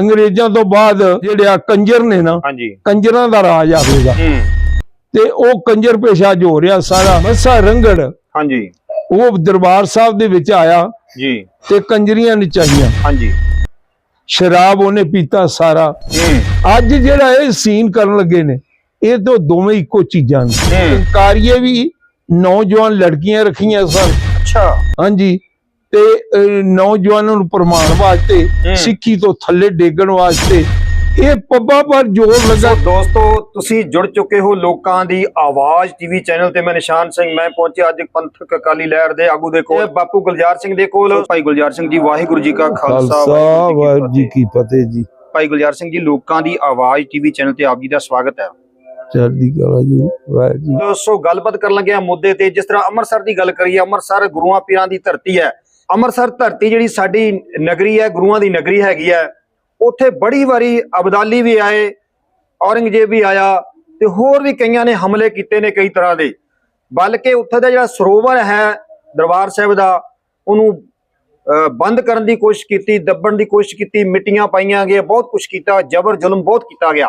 ਅੰਗਰੇਜ਼ਾਂ ਤੋਂ ਬਾਅਦ ਜਿਹੜੇ ਆ ਕੰਜਰ ਨੇ ਨਾ ਹਾਂਜੀ। ਕੰਜਰਾਂ ਦਾ ਰਾਜ ਆਵੇਗਾ ਤੇ ਉਹ ਕੰਜਰ ਪੇਸ਼ਾ ਜੋ ਰਿਹਾ ਸਾਰਾ ਮੱਸਾ ਰੰਗੜ ਹਾਂਜੀ। ਉਹ ਦਰਬਾਰ ਸਾਹਿਬ ਦੇ ਵਿੱਚ ਆਇਆ ਜੀ। ਤੇ ਕੰਜਰੀਆਂ ਨਚਾਈਆਂ। ਹਾਂਜੀ। ਸ਼ਰਾਬ ਉਹਨੇ ਪੀਤਾ ਸਾਰਾ। ਅੱਜ ਜਿਹੜਾ ਇਹ ਸੀਨ ਕਰਨ ਲੱਗੇ ਨੇ ਇਹ ਤੋਂ ਦੋਵੇਂ ਇੱਕੋ ਚੀਜ਼ਾਂ ਨੇ। ਕਾਰੀਏ ਵੀ ਨੌਜਵਾਨ ਲੜਕੀਆਂ ਰੱਖੀਆਂ ਸਨ। ਅੱਛਾ। ਹਾਂਜੀ। ਤੇ ਨੌਜਵਾਨਾਂ ਨੂੰ ਪ੍ਰਮਾਣ ਵਾਸਤੇ। ਸਿੱਖੀ ਤੋਂ ਥੱਲੇ ਡੇਗਣ ਵਾਸਤੇ ਇਹ ਪੱਬਾਂ ਪਰ ਜ਼ੋਰ ਲੱਗਾ। ਦੋਸਤੋ ਤੁਸੀਂ ਜੁੜ ਚੁੱਕੇ ਹੋ ਲੋਕਾਂ ਦੀ ਆਵਾਜ਼ ਟੀਵੀ ਚੈਨਲ ਤੇ। ਮੈਂ ਨਿਸ਼ਾਨ ਸਿੰਘ ਮੈਂ ਪਹੁੰਚਿਆ ਅੱਜ ਪੰਥਕ ਅਕਾਲੀ ਲਹਿਰ ਦੇ ਆਗੂ ਦੇ ਕੋਲ। ਬਾਪੂ ਗੁਲਜ਼ਾਰ ਸਿੰਘ ਦੇ ਕੋਲ। ਭਾਈ ਗੁਲਜ਼ਾਰ ਸਿੰਘ ਜੀ ਵਾਹਿਗੁਰੂ ਜੀ ਕਾ ਖਾਲਸਾ ਵਾਹਿਗੁਰੂ ਜੀ। ਕੀ ਫਤਿਹ। ਜੀ ਭਾਈ ਗੁਲਜ਼ਾਰ ਸਿੰਘ ਜੀ ਲੋਕਾਂ ਦੀ ਆਵਾਜ਼ ਟੀਵੀ ਚੈਨਲ ਤੇ ਆਪ ਜੀ ਦਾ ਸਵਾਗਤ ਹੈ। ਚੜ੍ਹਦੀ ਕਲਾ ਜੀ ਵਾਹਿਗੁਰੂ ਜੀ। ਸੋ ਗੱਲਬਾਤ ਕਰਨ ਲੱਗੇ ਆ ਮੁੱਦੇ ਤੇ ਜਿਸ ਤਰ੍ਹਾਂ ਅੰਮ੍ਰਿਤਸਰ ਦੀ ਗੱਲ ਕਰੀਏ ਅੰਮ੍ਰਿਤਸਰ ਗੁਰੂਆਂ ਪੀਰਾਂ ਦੀ ਧਰਤੀ ਹੈ। ਅੰਮ੍ਰਿਤਸਰ ਧਰਤੀ ਜਿਹੜੀ ਸਾਡੀ ਨਗਰੀ ਹੈ, ਗੁਰੂਆਂ ਦੀ ਨਗਰੀ ਹੈਗੀ ਹੈ, ਉੱਥੇ ਬੜੀ ਵਾਰੀ ਅਬਦਾਲੀ ਵੀ ਆਏ, ਔਰੰਗਜ਼ੇਬ ਵੀ ਆਇਆ ਤੇ ਹੋਰ ਵੀ ਕਈਆਂ ਨੇ ਹਮਲੇ ਕੀਤੇ ਨੇ ਕਈ ਤਰ੍ਹਾਂ ਦੇ। ਬਲਕਿ ਉੱਥੇ ਦਾ ਜਿਹੜਾ ਸਰੋਵਰ ਹੈ ਦਰਬਾਰ ਸਾਹਿਬ ਦਾ, ਉਹਨੂੰ ਬੰਦ ਕਰਨ ਦੀ ਕੋਸ਼ਿਸ਼ ਕੀਤੀ, ਦੱਬਣ ਦੀ ਕੋਸ਼ਿਸ਼ ਕੀਤੀ, ਮਿੱਟੀਆਂ ਪਾਈਆਂ ਗਈਆਂ, ਬਹੁਤ ਕੁਝ ਕੀਤਾ, ਜ਼ਬਰ ਜ਼ੁਲਮ ਬਹੁਤ ਕੀਤਾ ਗਿਆ।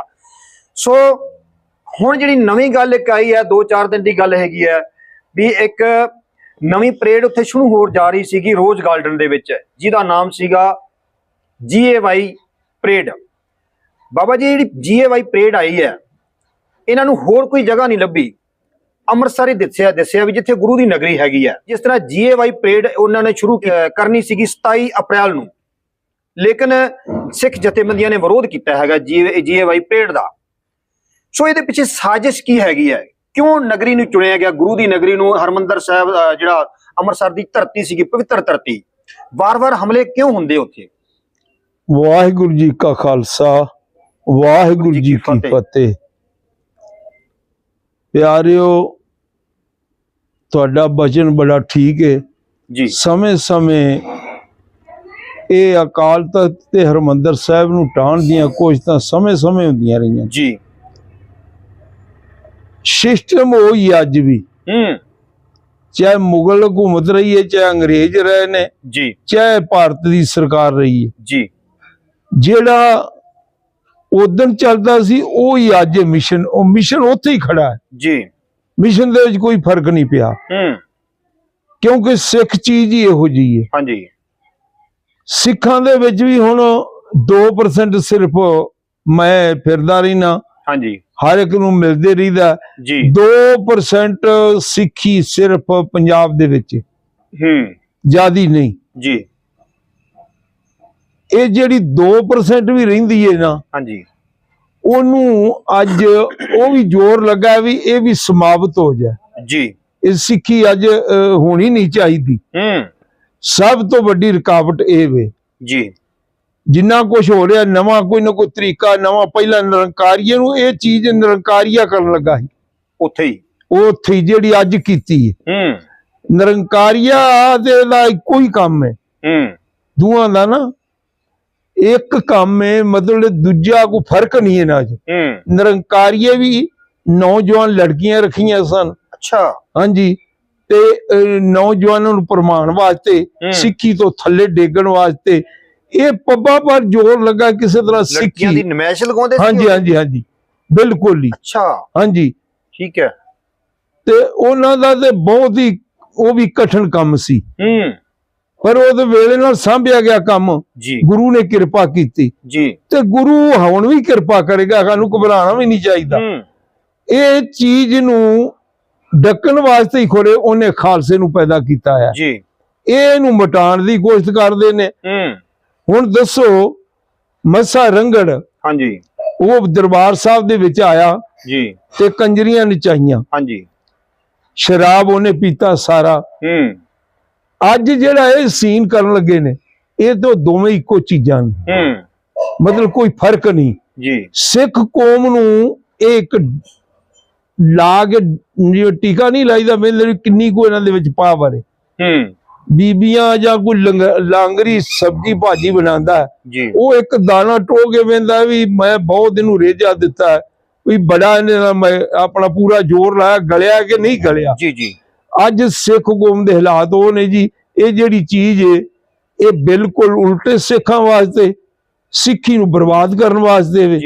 ਸੋ, ਹੁਣ ਜਿਹੜੀ ਨਵੀਂ ਗੱਲ ਇੱਕ ਆਈ ਹੈ 2-4 ਦਿਨ ਦੀ ਗੱਲ ਹੈਗੀ ਹੈ, ਵੀ ਇੱਕ ਨਵੀਂ ਪਰੇਡ ਉੱਥੇ ਸ਼ੁਰੂ ਹੋ ਜਾ ਰਹੀ ਸੀਗੀ ਰੋਜ਼ ਗਾਰਡਨ ਦੇ ਵਿੱਚ, ਜਿਹਦਾ ਨਾਮ ਸੀਗਾ ਜੀਏਵਾਈ ਪਰੇਡ। ਬਾਬਾ ਜੀ, ਜਿਹੜੀ ਜੀਏਵਾਈ ਪਰੇਡ ਆਈ ਹੈ, ਇਹਨਾਂ ਨੂੰ ਹੋਰ ਕੋਈ ਜਗ੍ਹਾ ਨਹੀਂ ਲੱਭੀ। ਅੰਮ੍ਰਿਤਸਰ ਹੀ ਦੱਸਿਆ ਦੱਸਿਆ ਵੀ ਜਿੱਥੇ ਗੁਰੂ ਦੀ ਨਗਰੀ ਹੈਗੀ ਹੈ। ਜਿਸ ਤਰ੍ਹਾਂ ਜੀਏਵਾਈ ਪਰੇਡ ਉਹਨਾਂ ਨੇ ਸ਼ੁਰੂ ਕਰਨੀ ਸੀਗੀ 27 ਅਪ੍ਰੈਲ ਨੂੰ। ਲੇਕਿਨ ਸਿੱਖ ਜਥੇਬੰਦੀਆਂ ਨੇ ਵਿਰੋਧ ਕੀਤਾ ਹੈਗਾ ਜੀਏਵਾਈ ਪਰੇਡ ਦਾ। ਸੋ ਇਹਦੇ ਪਿੱਛੇ ਸਾਜ਼ਿਸ਼ ਕੀ ਹੈਗੀ ਹੈ? ਕਿਉਂ ਨਗਰੀ ਨੂੰ ਚੁਣਿਆ ਗਿਆ? ਗੁਰੂ ਦੀ ਨਗਰੀ ਨੂੰ ਹਰਮੰਦਰ ਸਾਹਿਬ ਜਿਹੜਾ ਅੰਮ੍ਰਿਤਸਰ ਦੀ ਧਰਤੀ ਸੀਗੀ ਪਵਿੱਤਰ ਧਰਤੀ। ਵਾਰ-ਵਾਰ ਹਮਲੇ ਕਿਉਂ ਹੁੰਦੇ ਉੱਥੇ? ਵਾਹਿਗੁਰੂ ਜੀ ਕਾ ਖਾਲਸਾ ਵਾਹਿਗੁਰੂ ਜੀ ਕੀ ਫਤਿਹ। ਪਿਆਰਿਓ ਤੁਹਾਡਾ ਬਚਨ ਬੜਾ ਠੀਕ ਹੈ ਜੀ। ਸਮੇਂ-ਸਮੇਂ ਇਹ ਅਕਾਲ ਤਖਤ ਤੇ ਹਰਮੰਦਰ ਸਾਹਿਬ ਨੂੰ ਟਾਣ ਦੀਆਂ ਕੋਸ਼ਿਸ਼ਾਂ ਸਮੇਂ-ਸਮੇਂ ਹੁੰਦੀਆਂ ਰਹੀਆਂ। ਜੀ। ਸਿਸਟਮ ਹੋਈ ਅੱਜ ਵੀ। ਹੂੰ। ਚਾਹੇ ਮੁਗਲ ਹਕੂਮਤ ਰਹੀ ਹੈ ਚਾਹੇ ਅੰਗਰੇਜ਼ ਰਹੇ ਨੇ ਜੀ। ਚਾਹੇ ਭਾਰਤ ਦੀ ਸਰਕਾਰ ਰਹੀ ਹੈ। ਜੀ। ਜਿਹੜਾ ਉਦੋਂ ਚੱਲਦਾ ਸੀ ਉਹ ਹੀ ਅੱਜ ਮਿਸ਼ਨ ਉਹ ਮਿਸ਼ਨ ਉੱਥੇ ਹੀ ਖੜਾ ਹੈ। ਜੀ। ਮਿਸ਼ਨ ਦੇ ਵਿੱਚ ਕੋਈ ਫ਼ਰਕ ਨਹੀਂ ਪਿਆ। ਹੂੰ। ਕਿਉਂਕਿ ਸਿੱਖ ਚੀਜ਼ ਹੀ ਇਹੋ ਜਿਹੀ ਹੈ। ਹਾਂਜੀ। ਸਿੱਖਾਂ ਦੇ ਵਿੱਚ ਵੀ ਹੁਣ 2% ਸਿਰਫ ਮੈਂ ਫਿਰਦਾ ਰਹਿਣਾ ਹਾਂਜੀ। ਹਰ ਇੱਕ ਨੂੰ ਮਿਲਦੇ ਰਹੀਦਾ। ਜੀ। 2% ਸਿੱਖੀ ਸਿਰਫ ਪੰਜਾਬ ਦੇ ਵਿੱਚ। ਹੂੰ। ਜਿਆਦੀ ਨਹੀਂ। ਜੀ। ਇਹ ਜਿਹੜੀ 2% ਵੀ ਰਹਿੰਦੀ ਹੈ ਨਾ ਹਾਂਜੀ। ਉਹਨੂੰ ਅੱਜ ਉਹ ਵੀ ਜ਼ੋਰ ਲੱਗਾ ਵੀ ਇਹ ਵੀ ਸਮਾਪਤ ਹੋ ਜਾਏ। ਜੀ। ਇਹ ਸਿੱਖੀ ਅੱਜ ਹੋਣੀ ਨਹੀਂ ਚਾਹੀਦੀ। ਹੂੰ। ਸਭ ਤੋਂ ਵੱਡੀ ਰੁਕਾਵਟ ਇਹ ਵੇ। ਜੀ। ਜਿੰਨਾ ਕੁਝ ਹੋ ਰਿਹਾ ਨਵਾਂ ਕੋਈ ਨਾ ਕੋਈ ਤਰੀਕਾ ਨਵਾਂ ਪਹਿਲਾਂ ਨਿਰੰਕਾਰੀਏ ਨੂੰ ਇਹ ਚੀਜ਼ ਨਿਰੰਕਾਰੀਆ ਕਰਨ ਲੱਗਾ ਸੀ। ਉੱਥੇ ਹੀ। ਉੱਥੇ ਜਿਹੜੀ ਅੱਜ ਕੀਤੀ ਹੈ। ਹੂੰ। ਨਿਰੰਕਾਰੀਆ ਦੇ ਦਾ ਹੀ ਕੰਮ ਹੈ। ਹੂੰ। ਦੋਵਾਂ ਦਾ ਨਾ ਇੱਕ ਕੰਮ ਹੈ ਮਤਲਬ ਦੂਜਾ ਕੋਈ ਫ਼ਰਕ ਨਹੀਂ ਹੈ ਨਾ ਹੂੰ। ਨਿਰੰਕਾਰੀਏ ਵੀ ਨੌਜਵਾਨ ਲੜਕੀਆਂ ਰੱਖੀਆਂ ਸਨ। ਅੱਛਾ। ਹਾਂਜੀ। ਤੇ ਨੌਜਵਾਨਾਂ ਨੂੰ ਪ੍ਰਮਾਣ ਵਾਸਤੇ। ਸਿੱਖੀ ਤੋਂ ਥੱਲੇ ਡੇਗਣ ਵਾਸਤੇ ਇਹ ਪੱਬਾਂ ਪਰ ਜ਼ੋਰ ਲੱਗਾ ਕਿਸੇ ਤਰ੍ਹਾਂ ਲੜਕੀਆਂ ਦੀ ਸਿੱਖੀ ਨਮਾਇਸ਼ ਲਗਾਉਂਦੇ ਸੀ ਹਾਂਜੀ? ਹਾਂਜੀ ਹਾਂਜੀ। ਬਿਲਕੁਲ ਹੀ ਅੱਛਾ। ਹਾਂਜੀ। ਠੀਕ ਹੈ। ਤੇ ਉਹਨਾਂ ਦਾ ਤੇ ਬਹੁਤ ਹੀ ਉਹ ਵੀ ਕਠਿਨ ਕੰਮ ਸੀ। ਹੂੰ। ਪਰ ਉਹਦੇ ਵੇਲੇ ਨਾਲ ਸਾਂਭਿਆ ਗਿਆ ਕੰਮ। ਗੁਰੂ ਨੇ ਕਿਰਪਾ ਕੀਤੀ। ਜੀ। ਤੇ ਗੁਰੂ ਹੁਣ ਵੀ ਕਿਰਪਾ ਕਰੇਗਾ ਸਾਨੂੰ ਘਬਰਾਉਣਾ ਵੀ ਨਹੀਂ ਚਾਹੀਦਾ। ਹੂੰ। ਇਹ ਚੀਜ਼ ਨੂੰ ਡੱਕਣ ਵਾਸਤੇ ਹੀ ਖੋਰੇ ਉਹਨੇ ਖਾਲਸੇ ਨੂੰ ਪੈਦਾ ਕੀਤਾ ਹੈ ਜੀ। ਇਹ ਇਹਨੂੰ ਮਟਾਉਣ ਦੀ ਕੋਸ਼ਿਸ਼ ਕਰਦੇ ਨੇ। ਹੂੰ। ਹੁਣ ਦੱਸੋ ਮੱਸਾ ਰੰਗੜ ਹਾਂਜੀ। ਉਹ ਦਰਬਾਰ ਸਾਹਿਬ ਦੇ ਵਿੱਚ ਆਇਆ ਜੀ। ਤੇ ਕੰਜਰੀਆਂ ਨਚਾਈਆਂ ਹਾਂਜੀ। ਸ਼ਰਾਬ ਉਹਨੇ ਪੀਤਾ ਸਾਰਾ। ਹੂੰ। ਅੱਜ ਜਿਹੜਾ ਇਹ ਸੀਨ ਕਰਨ ਲੱਗੇ ਨੇ ਇਹ ਤੋਂ ਦੋਵੇਂ ਇੱਕੋ ਚੀਜ਼ਾਂ ਨੇ। ਹੂੰ। ਮਤਲਬ ਕੋਈ ਫ਼ਰਕ ਨਹੀਂ। ਜੀ। ਸਿੱਖ ਕੌਮ ਨੂੰ ਇਹ ਇੱਕ ਲਾ ਕੇ ਟੀਕਾ ਨਹੀਂ ਲਾਈਦਾ ਮੇਰੇ ਕਿੰਨੀ ਕੋ ਇਹਨਾਂ ਦੇ ਵਿੱਚ ਪਾਵਰ ਹੈ। ਹੂੰ। ਬੀਬੀਆਂ ਜਾਂ ਕੋਈ ਲੰਗ- ਲਾਂਗਰੀ ਸਬਜੀ ਭਾਜੀ ਬਣਾਉਂਦਾ ਉਹ ਇੱਕ ਦਾਣਾ ਟੋ ਕੇ ਵੇਂਦਾ ਵੀ ਮੈਂ ਬਹੁਤ ਇਹਨੂੰ ਰੇਜਾ ਦਿੱਤਾ ਵੀ ਬੜਾ ਇਹਨੇ ਨਾਲ ਮੈਂ ਆਪਣਾ ਪੂਰਾ ਜ਼ੋਰ ਲਾਇਆ ਗਲਿਆ ਕਿ ਨਹੀਂ ਗਲਿਆ। ਜੀ ਜੀ। ਅੱਜ ਸਿੱਖ ਕੌਮ ਦੇ ਹਾਲਾਤ ਉਹ ਨੇ ਜੀ ਇਹ ਜਿਹੜੀ ਚੀਜ਼ ਹੈ ਇਹ ਬਿਲਕੁਲ ਉਲਟੇ ਸਿੱਖਾਂ ਵਾਸਤੇ ਸਿੱਖੀ ਨੂੰ ਬਰਬਾਦ ਕਰਨ ਵਾਸਤੇ ਵੇ।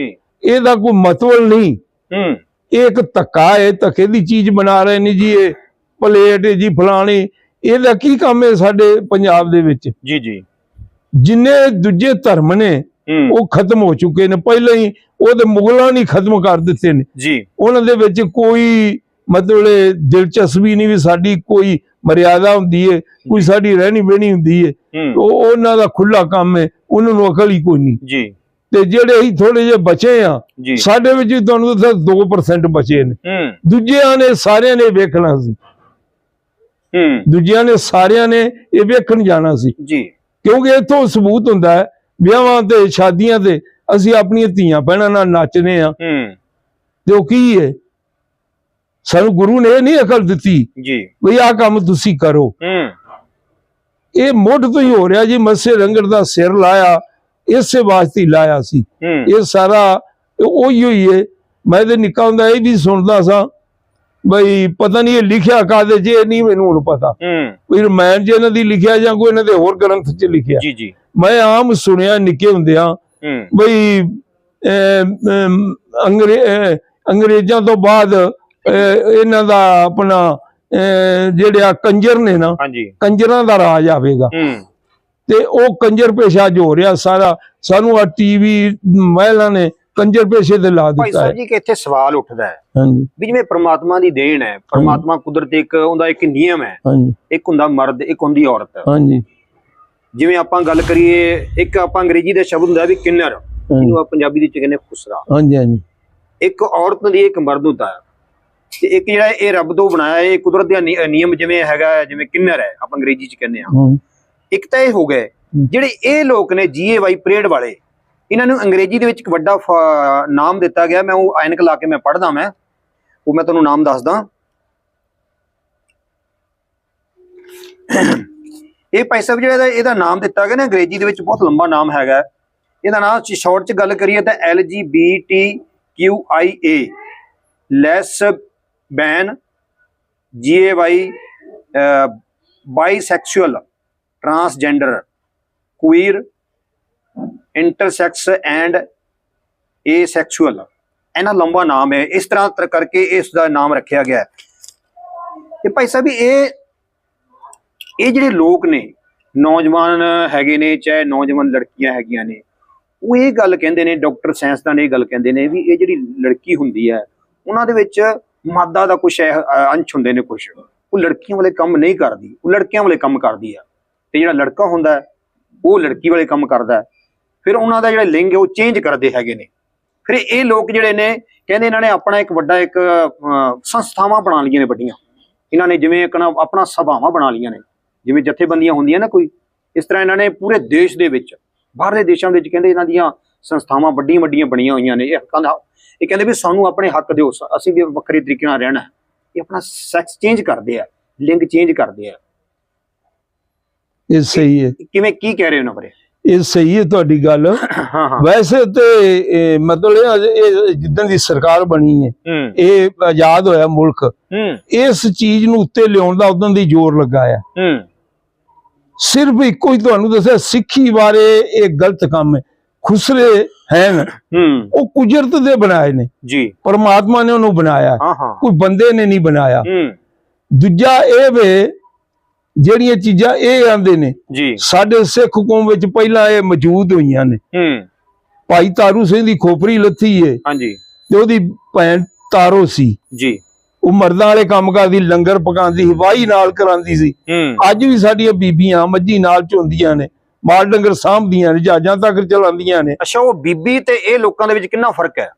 ਇਹਦਾ ਕੋਈ ਮਤਲਬ ਨਹੀਂ। ਹੂੰ। ਇਹ ਇੱਕ ਧੱਕਾ ਹੈ ਧੱਕੇ ਦੀ ਚੀਜ਼ ਬਣਾ ਰਹੇ ਨੇ ਜੀ ਇਹ ਪਲੇਟ ਜੀ ਫਲਾਣੀ ਇਹਦਾ ਕੀ ਕੰਮ ਹੈ ਸਾਡੇ ਪੰਜਾਬ ਦੇ ਵਿੱਚ। ਜੀ ਜੀ। ਜਿੰਨੇ ਦੂਜੇ ਧਰਮ ਨੇ ਉਹ ਖਤਮ ਹੋ ਚੁੱਕੇ ਨੇ। ਪਹਿਲਾਂ ਹੀ ਉਹਦੇ ਮੁਗਲਾਂ ਨੇ ਖਤਮ ਕਰ ਦਿੱਤੇ ਨੇ। ਜੀ। ਉਹਨਾਂ ਦੇ ਵਿੱਚ ਕੋਈ ਮਤਲਬ ਦਿਲਚਸਪੀ ਨਹੀਂ ਵੀ ਸਾਡੀ ਕੋਈ ਮਰਿਆਦਾ ਹੁੰਦੀ ਹੈ ਕੋਈ ਸਾਡੀ ਰਹਿਣੀ ਬਹਿਣੀ ਹੁੰਦੀ ਹੈ ਹੂੰ। ਉਹ ਉਹਨਾਂ ਦਾ ਖੁੱਲਾ ਕੰਮ ਹੈ ਉਹਨਾਂ ਨੂੰ ਅਕਲ ਹੀ ਕੋਈ ਨਹੀਂ। ਜੀ। ਤੇ ਜਿਹੜੇ ਅਸੀਂ ਥੋੜੇ ਜਿਹੇ ਬਚੇ ਆ ਸਾਡੇ ਵਿੱਚ ਤੁਹਾਨੂੰ ਦੱਸਿਆ 2% ਬਚੇ ਨੇ। ਦੂਜਿਆਂ ਨੇ ਸਾਰਿਆਂ ਨੇ ਵੇਖਣਾ ਸੀ। ਦੂਜਿਆਂ ਨੇ ਸਾਰਿਆਂ ਨੇ ਇਹ ਵੇਖਣ ਜਾਣਾ ਸੀ। ਜੀ। ਕਿਉਂਕਿ ਇੱਥੋਂ ਸਬੂਤ ਹੁੰਦਾ ਹੈ ਵਿਆਹਾਂ ਤੇ ਸ਼ਾਦੀਆਂ ਤੇ ਅਸੀਂ ਆਪਣੀਆਂ ਧੀਆਂ ਭੈਣਾਂ ਨਾਲ ਨੱਚਨੇ ਆ ਹੂੰ। ਤੇ ਉਹ ਕੀ ਹੈ? ਸਾਨੂੰ ਗੁਰੂ ਨੇ ਇਹ ਨਹੀਂ ਅਕਲ ਦਿੱਤੀ ਜੀ। ਵੀ ਆਹ ਕੰਮ ਤੁਸੀਂ ਕਰੋ। ਹੂੰ। ਇਹ ਮੁੱਢ ਤੋਂ ਹੀ ਹੋ ਰਿਹਾ ਜੀ ਮੱਸੇ ਰੰਗੜ ਦਾ ਸਿਰ ਲਾਇਆ ਇਸੇ ਵਾਸਤੇ ਲਾਇਆ ਸੀ। ਇਹ ਸਾਰਾ ਉਹੀ ਹੋਈ ਹੈ। ਮੈਂ ਤੇ ਨਿੱਕਾ ਹੁੰਦਾ ਇਹ ਵੀ ਸੁਣਦਾ ਸਾਂ ਬਈ ਪਤਾ ਨਹੀਂ ਇਹ ਲਿਖਿਆ ਕਾਦੇ ਜੇ ਨਹੀਂ ਮੈਨੂੰ ਹੁਣ ਪਤਾ। ਹੂੰ। ਵੀ ਰਮਾਇਣ ਜੀ ਇਹਨਾਂ ਦੀ ਲਿਖਿਆ ਜਾਂ ਕੋਈ ਇਹਨਾਂ ਦੇ ਹੋਰ ਗ੍ਰੰਥ 'ਚ ਲਿਖਿਆ। ਜੀ ਜੀ। ਮੈਂ ਆਮ ਸੁਣਿਆ ਨਿੱਕੇ ਹੁੰਦਿਆਂ ਬਈ ਅੰਗਰੇਜ਼ਾਂ ਤੋਂ ਬਾਅਦ ਇਹਨਾਂ ਦਾ ਆਪਣਾ ਅਹ, ਜਿਹੜੇ ਆ ਕੰਜਰ ਨੇ ਨਾ ਕੰਜਰਾਂ ਦਾ ਰਾਜ ਆਵੇਗਾ। ਤੇ ਉਹ ਕੰਜਰ ਪੇਸ਼ਾ ਜੋ ਹੋ ਰਿਹਾ ਸਾਰਾ ਸਾਨੂੰ ਆ ਟੀਵੀ ਮਹਿਲਾਂ ਨੇ ਕੰਜਰ ਪੇਸ਼ੇ ਤੇ ਲਾ ਭਾਈ ਦਿੱਤਾ ਹੈ। ਸਾਹਿਬ ਜੀ ਕਿ ਇੱਥੇ ਸਵਾਲ ਉੱਠਦਾ ਹੈ। ਹਾਂਜੀ। ਵੀ ਜਿਵੇਂ ਪ੍ਰਮਾਤਮਾ ਦੀ ਦੇਣ ਹੈ ਪ੍ਰਮਾਤਮਾ ਕੁਦਰਤ ਇੱਕ ਉਹਦਾ ਇੱਕ ਨਿਯਮ ਹੈ। ਹਾਂਜੀ। ਇੱਕ ਹੁੰਦਾ ਮਰਦ ਇੱਕ ਹੁੰਦੀ ਔਰਤ। ਹਾਂਜੀ। ਜਿਵੇਂ ਆਪਾਂ ਗੱਲ ਕਰੀਏ ਇੱਕ ਆਪਾਂ ਅੰਗਰੇਜ਼ੀ ਦੇ ਸ਼ਬਦ ਹੁੰਦਾ ਵੀ ਕਿੰਨਰ। ਹਾਂਜੀ। ਇਹਨੂੰ ਆਪਾਂ ਪੰਜਾਬੀ ਦੇ ਵਿੱਚ ਕਹਿੰਦੇ ਖੁਸਰਾ। ਹਾਂਜੀ ਹਾਂਜੀ। ਇੱਕ ਔਰਤ ਦੀ ਇੱਕ ਮਰਦ ਹੁੰਦਾ ਹੈ। ਤੇ ਇੱਕ ਜਿਹੜਾ ਇਹ ਰੱਬ ਤੋਂ ਬਣਾਇਆ ਇਹ ਕੁਦਰਤ ਦਾ ਨਿ- ਨਿਯਮ ਜਿਵੇਂ ਹੈਗਾ ਹੈ, ਜਿਵੇਂ ਕਿੰਨਰ ਹੈ ਆਪਾਂ ਅੰਗਰੇਜ਼ੀ ਚ ਕਹਿੰਦੇ ਆ ਹੂੰ। ਇੱਕ ਤਾਂ ਇਹ ਹੋ ਗਏ ਜਿਹੜੇ ਇਹ ਲੋਕ ਨੇ ਜੀਏਵਾਈ ਪਰੇਡ ਵਾਲੇ ਇਹਨਾਂ ਨੂੰ ਅੰਗਰੇਜ਼ੀ ਦੇ ਵਿੱਚ ਇੱਕ ਵੱਡਾ ਫ- ਨਾਮ ਦਿੱਤਾ ਗਿਆ। ਮੈਂ ਉਹ ਐਨਕ ਲਾ ਕੇ ਮੈਂ ਪੜ੍ਹਦਾ ਮੈਂ। ਉਹ ਮੈਂ ਤੁਹਾਨੂੰ ਨਾਮ ਦੱਸਦਾ। ਇਹ ਭਾਈ ਸਾਹਿਬ ਜਿਹੜਾ ਇਹਦਾ ਨਾਮ ਦਿੱਤਾ ਗਿਆ ਨਾ, ਅੰਗਰੇਜ਼ੀ ਦੇ ਵਿੱਚ ਬਹੁਤ ਲੰਬਾ ਨਾਮ ਹੈਗਾ। ਇਹਦਾ ਨਾਮ ਸ਼ਾਰਟ ਚ ਗੱਲ ਕਰੀਏ ਤਾਂ L G B T Q I A. Lesbian G A Y bisexual, transgender queer intersex and asexual. ਇਹਨਾਂ ਲੰਬਾ ਨਾਮ ਹੈ। ਇਸ ਤਰ੍ਹਾਂ ਤਰ- ਕਰਕੇ ਇਸ ਦਾ ਨਾਮ ਰੱਖਿਆ ਗਿਆ ਹੈ। ਤੇ ਭਾਈ ਸਾਹਿਬ, ਇਹ ਇਹ ਜਿਹੜੇ ਲੋਕ ਨੇ, ਨੌਜਵਾਨ ਹੈਗੇ ਨੇ, ਚਾਹੇ ਨੌਜਵਾਨ ਲੜਕੀਆਂ ਹੈਗੀਆਂ ਨੇ, ਉਹ ਇਹ ਗੱਲ ਕਹਿੰਦੇ ਨੇ, ਡਾਕਟਰ ਸਾਇੰਸਦਾਨ ਇਹ ਗੱਲ ਕਹਿੰਦੇ ਨੇ ਵੀ ਇਹ ਜਿਹੜੀ ਲੜਕੀ ਹੁੰਦੀ ਹੈ, ਉਹਨਾਂ ਦੇ ਵਿੱਚ ਮਾਦਾ ਦਾ ਕੁਝ ਅੰਸ਼ ਹੁੰਦੇ ਨੇ ਕੁਝ ਉਹ ਲੜਕੀਆਂ ਵਾਲੇ ਕੰਮ ਨਹੀਂ ਕਰਦੀ। ਉਹ ਲੜਕਿਆਂ ਵਾਲੇ ਕੰਮ ਕਰਦੀ ਆ। ਤੇ ਜਿਹੜਾ ਲੜਕਾ ਹੁੰਦਾ ਉਹ ਲੜਕੀ ਵਾਲੇ ਕੰਮ ਕਰਦਾ ਫਿਰ ਉਹਨਾਂ ਦਾ ਜਿਹੜਾ ਲਿੰਗ ਹੈ ਉਹ ਚੇਂਜ ਕਰਦੇ ਹੈਗੇ ਨੇ। ਫਿਰ ਇਹ ਲੋਕ ਜਿਹੜੇ ਨੇ ਕਹਿੰਦੇ ਇਹਨਾਂ ਨੇ ਆਪਣਾ ਇੱਕ ਵੱਡਾ ਇੱਕ ਸੰਸਥਾਵਾਂ ਬਣਾ ਲਈਆਂ ਨੇ ਵੱਡੀਆਂ। ਇਹਨਾਂ ਨੇ ਜਿਵੇਂ ਇੱਕ ਆਪਣਾ ਸਭਾਵਾਂ ਬਣਾ ਲਈਆਂ ਨੇ। ਜਿਵੇਂ ਜਥੇਬੰਦੀਆਂ ਹੁੰਦੀਆਂ ਨਾ ਕੋਈ ਇਸ ਤਰ੍ਹਾਂ ਇਹਨਾਂ ਨੇ ਪੂਰੇ ਦੇਸ਼ ਦੇ ਵਿੱਚ ਬਾਹਰਲੇ ਦੇਸ਼ਾਂ ਵਿੱਚ ਕਹਿੰਦੇ ਇਹਨਾਂ ਦੀਆਂ ਸੰਸਥਾਵਾਂ ਵੱਡੀਆਂ ਵੱਡੀਆਂ ਬਣੀਆਂ ਹੋਈਆਂ ਨੇ। ਇਹ ਹੱਕਾਂ ਦਾ ਇਹ ਕਹਿੰਦੇ ਵੀ ਸਾਨੂੰ ਆਪਣੇ ਹੱਕ ਦਿਓ ਅਸੀਂ ਵੀ ਵੱਖਰੇ ਤਰੀਕੇ ਨਾਲ ਰਹਿਣਾ। ਇਹ ਆਪਣਾ ਸੈਕਸ ਚੇਂਜ ਕਰਦੇ ਆ ਲਿੰਗ ਚੇਂਜ ਕਰਦੇ ਆ। ਇਹ ਸਹੀ ਹੈ। ਕਿਵੇਂ ਕੀ ਕਹਿ ਰਹੇ ਹੋ ਨਾ ਬਰੇ? ਇਹ ਸਹੀ ਹੈ ਤੁਹਾਡੀ ਗੱਲ। ਵੈਸੇ ਤੇ ਮਤਲਬ ਇਹ ਜਿੱਦਾਂ ਦੀ ਸਰਕਾਰ ਬਣੀ ਹੈ ਇਹ ਆਜ਼ਾਦ ਹੋਇਆ ਮੁਲਕ। ਇਸ ਚੀਜ਼ ਨੂੰ ਉੱਤੇ ਲਿਆਉਣ ਦਾ ਉਦੋਂ ਦੀ ਜ਼ੋਰ ਲੱਗਾ ਆ। ਸਿਰਫ ਇੱਕੋ ਹੀ ਤੁਹਾਨੂੰ ਦੱਸਿਆ ਸਿੱਖੀ ਬਾਰੇ ਇਹ ਗਲਤ ਕੰਮ ਹੈ। ਖੁਸਰੇ ਹਨ। ਉਹ ਕੁਦਰਤ ਦੇ ਬਣਾਏ ਨੇ। ਜੀ। ਪਰਮਾਤਮਾ ਨੇ ਉਹਨੂੰ ਬਣਾਇਆ। ਕੋਈ ਬੰਦੇ ਨੇ ਨਹੀਂ ਬਣਾਇਆ। ਦੂਜਾ ਇਹ ਵੇ ਜਿਹੜੀਆਂ ਚੀਜ਼ਾਂ ਇਹ ਆਂਦੇ ਨੇ ਜੀ। ਸਾਡੇ ਸਿੱਖ ਕੌਮ ਵਿੱਚ ਪਹਿਲਾਂ ਇਹ ਮੌਜੂਦ ਹੋਈਆਂ ਨੇ। ਹੂੰ। ਭਾਈ ਤਾਰੂ ਸਿੰਘ ਦੀ ਖੋਪਰੀ ਲੱਥੀ ਏ ਹਾਂਜੀ। ਤੇ ਉਹਦੀ ਭੈਣ ਤਾਰੋ ਸੀ। ਜੀ। ਉਹ ਮਰਦਾਂ ਵਾਲੇ ਕੰਮ ਕਰਦੀ ਲੰਗਰ ਪਕਾਉਂਦੀ ਹਵਾਈ ਨਾਲ ਕਰਾਉਂਦੀ ਸੀ। ਅੱਜ ਵੀ ਸਾਡੀਆਂ ਬੀਬੀਆਂ ਮੱਝੀ ਨਾਲ ਝੁੰਦੀਆਂ ਨੇ ਮਾਲ ਡੰਗਰ ਸਾਂਭਦੀਆਂ ਨੇ ਜਹਾਜ਼ਾਂ ਤੱਕ ਚਲਾਉਂਦੀਆਂ ਨੇ। ਅੱਛਾ ਉਹ ਬੀਬੀ ਤੇ ਇਹ ਲੋਕਾਂ ਦੇ ਵਿੱਚ ਕਿੰਨਾ ਫ਼ਰਕ ਹੈ?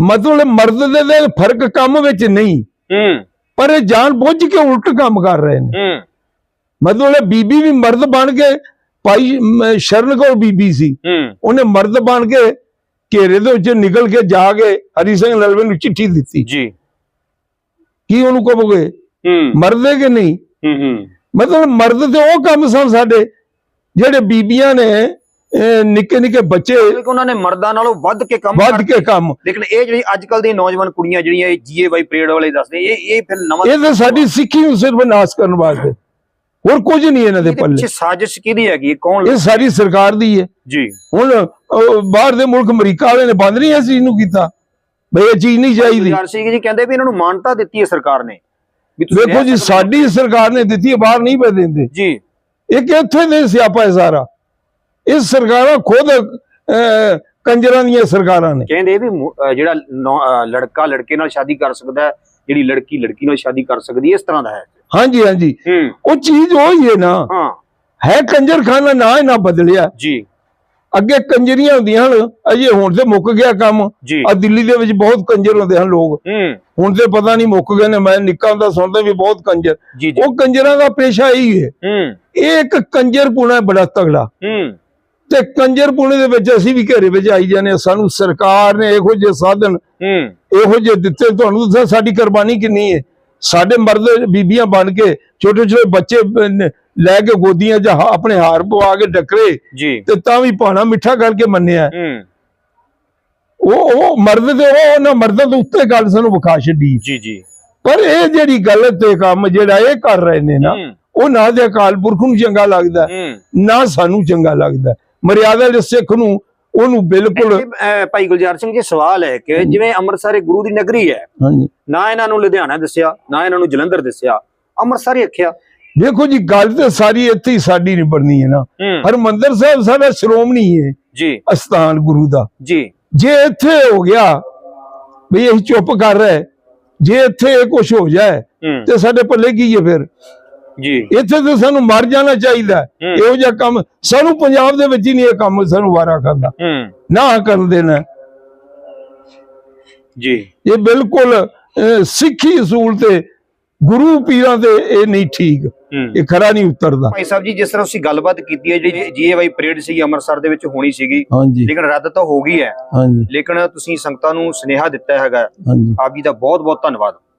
ਮਤਲਬ ਮਰਦ ਦੇ ਦੇ ਫ਼ਰਕ ਕੰਮ ਵਿੱਚ ਨਹੀਂ। ਹੂੰ। ਪਰ ਇਹ ਜਾਣ ਬੁੱਝ ਕੇ ਉਲਟ ਕੰਮ ਕਰ ਰਹੇ ਨੇ। ਮਤਲਬ ਬੀਬੀ ਵੀ ਮਰਦ ਬਣ ਕੇ ਭਾਈ ਸ਼ਰਨ ਕੌਰ ਬੀਬੀ ਸੀ। ਉਹਨੇ ਮਰਦ ਬਣ ਕੇ ਘੇਰੇ ਦੇ ਵਿੱਚ ਨਿਕਲ ਕੇ ਜਾ ਕੇ ਹਰੀ ਸਿੰਘ ਨਲਵੇ ਨੂੰ ਚਿੱਠੀ ਦਿੱਤੀ। ਜੀ। ਕੀ ਉਹਨੂੰ ਕਹੋਗੇ? ਮਰਦੇ ਕਿ ਨਹੀਂ? ਮਤਲਬ ਮਰਦ ਤੇ ਉਹ ਕੰਮ ਸਨ ਸਾਡੇ ਜਿਹੜੇ ਬੀਬੀਆਂ ਨੇ ਨਿੱਕੇ ਨਿੱਕੇ ਬੱਚੇ ਕਿਉਂਕਿ ਉਹਨਾਂ ਨੇ ਮਰਦਾਂ ਨਾਲੋਂ ਵੱਧ ਕੇ ਕੰਮ ਵੱਧ। ਕੇ ਕੰਮ। ਲੇਕਿਨ ਇਹ ਜਿਹੜੀ ਅੱਜ ਕੱਲ ਦੀਆਂ ਨੌਜਵਾਨ ਕੁੜੀਆਂ ਜਿਹੜੀਆਂ ਇਹ ਜੀਏਵਾਈ ਪਰੇਡ ਵਾਲੇ ਦੱਸਦੇ ਇਹ ਇਹ ਫਿਰ ਨਵਾਂ ਇਹ ਤਾਂ ਸਾਡੀ ਸਿੱਖੀ ਨੂੰ ਸਿਰਫ ਨਾਸ ਕਰਨ ਵਾਸਤੇ। ਹੋਰ ਕੁਝ ਨਹੀਂ ਇਹਨਾਂ ਦੇ ਪੱਲੇ। ਪਿੱਛੇ ਸਾਜ਼ਿਸ਼ ਕਿਹਦੀ ਹੈਗੀ? ਕੌਣ ਇਹ ਸਾਰੀ ਸਰਕਾਰ ਦੀ ਹੈ। ਜੀ। ਹੁਣ ਬਾਹਰ ਦੇ ਮੁਲਕ ਅਮਰੀਕਾ ਵਾਲੇ ਨੇ ਬੰਦ ਨਹੀਂ ਇਸ ਚੀਜ਼ ਨੂੰ ਕੀਤਾ। ਬਈ ਇਹ ਚੀਜ਼ ਨਹੀਂ ਚਾਹੀਦੀ। ਗੁਲਜ਼ਾਰ ਸਿੰਘ ਜੀ ਕਹਿੰਦੇ ਵੀ ਇਹਨਾਂ ਨੂੰ ਮਾਨਤਾ ਦਿੱਤੀ ਹੈ ਸਰਕਾਰ ਨੇ। ਰਹਿ ਜੀ ਸਾਡੀ ਸਰਕਾਰ ਨੇ ਦਿੱਤੀ ਹੈ ਬਾਹਰ ਨਹੀਂ ਪੈ ਦਿੰਦੇ। ਜੀ। ਇਹ ਕਿੱਥੇ ਦੇ ਸਿਆਪਾ ਹੈ ਸਾਰਾ? ਇਹ ਸਰਕਾਰਾਂ ਖੁਦ ਕੰਜਰਾਂ ਦੀਆਂ ਸਰਕਾਰਾਂ ਨੇ। ਕਹਿੰਦੇ ਵੀ ਜਿਹੜਾ ਨੌ- ਲੜਕਾ ਲੜਕੇ ਨਾਲ ਸ਼ਾਦੀ ਕਰ ਸਕਦਾ ਹੈ ਜਿਹੜੀ ਲੜਕੀ ਲੜਕੀ ਨਾਲ ਸ਼ਾਦੀ ਕਰ ਸਕਦੀ ਹੈ ਇਸ ਤਰ੍ਹਾਂ ਦਾ ਹੈ। ਹਾਂਜੀ ਹਾਂਜੀ। ਹੂੰ। ਉਹ ਚੀਜ਼ ਉਹੀ ਹੈ ਨਾ। ਹਾਂ। ਹੈ ਕੰਜਰਖਾਨਾ ਨਾ ਇਹਨਾਂ ਬਦਲਿਆ। ਜੀ। ਅੱਗੇ ਕੰਜਰੀਆਂ ਹੁੰਦੀਆਂ ਹਨ ਅਜੇ ਹੁਣ ਤੇ ਮੁੱਕ ਗਿਆ ਕੰਮ। ਆ ਦਿੱਲੀ ਦੇ ਵਿੱਚ ਬਹੁਤ ਕੰਜਰ ਹੁੰਦੇ ਹਨ ਲੋਕ। ਹੂੰ। ਹੁਣ ਤੇ ਪਤਾ ਨਹੀਂ ਮੁੱਕ ਗਏ ਨੇ ਮੈਂ ਨਿੱਕਾ ਹੁੰਦਾ ਸੁਣਦਾ ਵੀ ਬਹੁਤ ਕੰਜਰ। ਉਹ ਕੰਜਰਾਂ ਦਾ ਪੇਸ਼ਾ ਹੈ। ਹੂੰ। ਇਹ ਇੱਕ ਕੰਜਰ ਪੁਣਾ ਬੜਾ ਤਗੜਾ। ਹੂੰ। ਤੇ ਕੰਜਰ ਪੁਣੇ ਦੇ ਵਿੱਚ ਅਸੀਂ ਵੀ ਘੇਰੇ ਵਿੱਚ ਆਈ ਜਾਂਦੇ। ਸਾਨੂੰ ਸਰਕਾਰ ਨੇ ਇਹੋ ਜਿਹੇ ਸਾਧਨ ਇਹੋ ਜਿਹੇ ਦਿੱਤੇ। ਤੁਹਾਨੂੰ ਦੱਸਾਂ ਸਾਡੀ ਕੁਰਬਾਨੀ ਕਿੰਨੀ ਹੈ। ਸਾਡੇ ਮਰਦ ਬੀਬੀਆਂ ਬਣ ਕੇ ਛੋਟੇ ਛੋਟੇ ਬੱਚੇ ਲੈ ਕੇ ਗੋਦੀਆਂ 'ਚ ਆਪਣੇ ਹਾਰ ਪਵਾ ਕੇ ਡੱਕਰੇ ਤੇ ਤਾਂ ਵੀ ਪਾਣਾ ਮਿੱਠਾ ਕਰਕੇ ਮੰਨਿਆ। ਉਹ ਉਹ ਮਰਦ ਤੇ ਉਹ ਉਹਨਾਂ ਮਰਦਾਂ ਤੋਂ ਉੱਤੇ ਗੱਲ ਸਾਨੂੰ ਵਿਖਾ ਛੱਡੀ। ਜੀ ਜੀ। ਪਰ ਇਹ ਜਿਹੜੀ ਗਲਤ ਤੇ ਕੰਮ ਜਿਹੜਾ ਇਹ ਕਰ ਰਹੇ ਨੇ ਨਾ ਉਹ ਨਾ ਦੇ ਅਕਾਲ ਪੁਰਖ ਨੂੰ ਚੰਗਾ ਲੱਗਦਾ ਨਾ ਸਾਨੂੰ ਚੰਗਾ ਲੱਗਦਾ। ਮਰਿਆਦਾ ਦੇ ਸਿੱਖ ਨੂੰ ਉਹਨੂੰ ਬਿਲਕੁਲ ਇਹ, ਭਾਈ ਗੁਲਜ਼ਾਰ ਸਿੰਘ ਜੀ ਸਵਾਲ ਹੈ ਕਿ ਜਿਵੇਂ ਅੰਮ੍ਰਿਤਸਰ ਗੁਰੂ ਦੀ ਨਗਰੀ ਹੈ ਹਾਂਜੀ। ਨਾ ਇਹਨਾਂ ਨੂੰ ਲੁਧਿਆਣਾ ਦੱਸਿਆ ਨਾ ਇਹਨਾਂ ਨੂੰ ਜਲੰਧਰ ਦੱਸਿਆ ਅੰਮ੍ਰਿਤਸਰ ਹੀ ਰੱਖਿਆ। ਦੇਖੋ ਜੀ ਗੱਲ ਤੇ ਸਾਰੀ ਇੱਥੇ ਹੀ ਸਾਡੀ ਨਿਬੜਨੀ ਹੈ ਨਾ। ਹਰਮੰਦਰ ਸਾਹਿਬ ਸਾਡਾ ਸ਼੍ਰੋਮਣੀ ਹੈ। ਜੀ। ਅਸਥਾਨ ਗੁਰੂ ਦਾ। ਜੀ। ਜੇ ਇੱਥੇ ਹੋ ਗਿਆ ਵੀ ਅਸੀਂ ਚੁੱਪ ਕਰ ਰਹੇ ਜੇ ਇੱਥੇ ਇਹ ਕੁਝ ਹੋ ਜਾਏ ਤੇ ਸਾਡੇ ਪੱਲੇ ਕੀ ਹੈ ਫਿਰ? ਜੀ। ਇੱਥੇ ਤੇ ਸਾਨੂੰ ਮਰ ਜਾਣਾ ਚਾਹੀਦਾ। ਇਹੋ ਜਿਹਾ ਕੰਮ ਸਾਨੂੰ ਪੰਜਾਬ ਦੇ ਵਿੱਚ ਹੀ ਨਹੀਂ ਇਹ ਕੰਮ ਸਾਨੂੰ ਵਾਰਾ ਕਰਦਾ ਨਾ ਕਰਨ ਦੇਣਾ। ਜੀ। ਇਹ ਬਿਲਕੁਲ ਸਿੱਖੀ ਅਸੂਲ ਤੇ ਗੁਰੂ ਪੀਰਾਂ ਤੇ ਇਹ ਨਹੀਂ ਠੀਕ। ਇਹ ਖਰਾ ਨਹੀਂ ਉਤਰਦਾ। ਭਾਈ ਸਾਹਿਬ ਜੀ ਜਿਸ ਤਰ੍ਹਾਂ ਤੁਸੀਂ ਗੱਲਬਾਤ ਕੀਤੀ ਹੈ ਜਿਹੜੀ ਜੀਏਵਾਈ ਪਰੇਡ ਸੀ ਅੰਮ੍ਰਿਤਸਰ ਦੇ ਵਿੱਚ ਹੋਣੀ ਸੀਗੀ। ਲੇਕਿਨ ਰੱਦ ਤਾਂ ਹੋ ਗਈ ਹੈ। ਹਾਂਜੀ। ਲੇਕਿਨ ਤੁਸੀਂ ਸੰਗਤਾਂ ਨੂੰ ਸੁਨੇਹਾ ਦਿੱਤਾ ਹੈਗਾ। ਹਾਂਜੀ। ਆਪ ਜੀ ਦਾ ਬਹੁਤ ਬਹੁਤ ਧੰਨਵਾਦ।